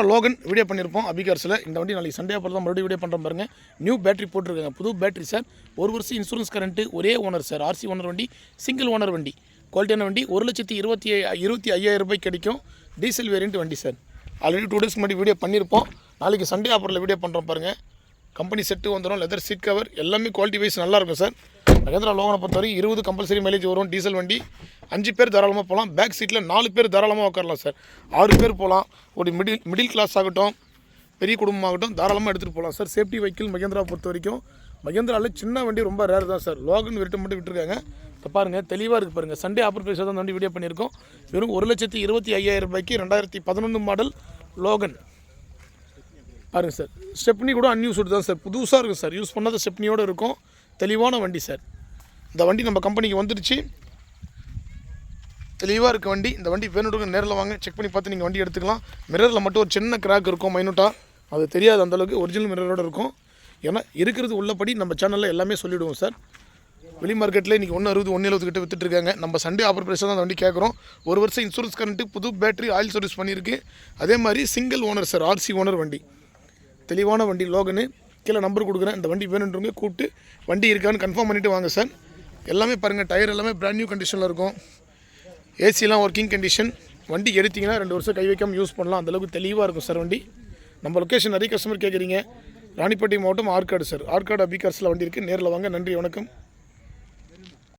Logan video பண்ணியிருப்போம் அபிகார்ஸில் இந்த வண்டி நாளைக்கு சண்டே அப்புறம் தான் மறுபடியும் வீடியோ பண்ணுறோம் பாருங்க. நியூ பேட்டரி போட்டிருக்காங்க. புது பேட்டரி சார் ஒரு வருஷம் இன்சூரன்ஸ் கரண்ட்டு ஒரே ஓனர் சார் ஆர்சி ஓனர் வண்டி சிங்கிள் ஓனர் வண்டி. குவாலிட்டியான வண்டி ஒரு லட்சத்தி இருபத்தி ஐ- இருபத்தி ஐயாயிரம் ரூபாய் கிடைக்கும். டீசல் வேரியண்ட் வண்டி சார் ஆல்ரெடி டூ டேஸ்க்கு முன்னாடி வீடியோ பண்ணியிருப்போம் நாளைக்கு சண்டே ஆஃபரில் வீடியோ பண்ணுறோம் பாருங்கள் கம்பெனி செட்டு வந்துடும் லெதர் சீட் கவர் எல்லாமே குவாலிட்டி வைஸ் நல்லாயிருக்கும் சார் மகேந்திரா லோகனை பொறுத்தவரைக்கும் இருபது கம்பல்சரி மைலேஜ் வரும் டீசல் வண்டி. அஞ்சு பேர் தாராளமாக போகலாம். பேக் சீட்டில் நாலு பேர் தாராளமாக உட்காரலாம் சார் ஆறு பேர் போகலாம். ஒரு மிடில் மிடில் கிளாஸ் ஆகட்டும் பெரிய குடும்பமாகட்டும் தாராளமாக எடுத்துகிட்டு போகலாம் சார் சேஃப்டி வெஹிக்கிள் மகேந்திரா பொறுத்த வரைக்கும் மகேந்திராவில் சின்ன வண்டி ரொம்ப ரேர் தான் சார் லோகன் விட்டு மட்டும் விட்டுருக்காங்க. இப்போ பாருங்கள் தெளிவாக இருக்குது பாருங்கள் சண்டே ஆஃபர் ப்ரைஸாக தான் வண்டி வீடியோ பண்ணியிருக்கோம். வெறும் ஒரு லட்சத்தி இருபத்தி ஐயாயிரம் ரூபாய்க்கு ரெண்டாயிரத்தி பதினொன்று மாடல் லோகன். பாருங்கள் சார் ஸ்டெப்னி கூட அன்யூஸ்டு தான் சார் புதுசாக இருக்கும் சார் யூஸ் பண்ணாத ஸ்டெப்னியோடு இருக்கும். தெளிவான வண்டி சார் இந்த வண்டி நம்ம கம்பெனிக்கு வந்துடுச்சு தெளிவாக இருக்க வண்டி. இந்த வண்டி வேணுடுங்க நேரில் வாங்க. செக் பண்ணி பார்த்து நீங்கள் வண்டி எடுத்துக்கலாம். மிரரில் மட்டும் ஒரு சின்ன கிராக் இருக்கும் மைனூட்டாக அது தெரியாது அந்தளவுக்கு ஒரிஜினல் மிரரோட இருக்கும். ஏன்னா இருக்கிறது உள்ளபடி நம்ம சேனலில் எல்லாமே சொல்லிவிடுவோம் சார் வெளி மார்க்கெட்டில் இன்றைக்கி ஒன்று அறுபது ஒன்று எழுபது கிட்ட வித்துட்ருக்காங்க நம்ம சண்டே ஆஃபர் ப்ரைஸில் தான் அந்த வண்டி கேட்குறோம் ஒரு வருஷம் இன்சூரன்ஸ் கரண்ட்டு புது பேட்டரி ஆயில் சர்வீஸ் பண்ணியிருக்கு. அதே மாதிரி single owner sir RC owner வண்டி. தெளிவான வண்டி லோகனு கீழே நம்பர் கொடுக்குறேன். இந்த வண்டி வேணுன்றவங்க கூப்பிட்டு வண்டி இருக்கான்னு கன்ஃபார்ம் பண்ணிவிட்டு வாங்க சார் எல்லாமே பாருங்கள் டயர் எல்லாமே பிராண்ட் நியூ கண்டிஷனில் இருக்கும். ஏசிலாம் ஒர்க்கிங் கண்டிஷன் வண்டி எடுத்திங்கன்னா ரெண்டு வருஷம் கை வைக்காமல் யூஸ் பண்ணலாம். அந்தளவுக்கு தெளிவாக இருக்கும் சார் வண்டி. நம்ம லொக்கேஷன் நிறைய கஸ்டமர் கேட்குறீங்க ராணிப்பேட்டை மாவட்டம் ஆற்காடு சார் ஆற்காடு அபிகார்ஸில் வண்டி இருக்குது நேரில் வாங்க. நன்றி வணக்கம்.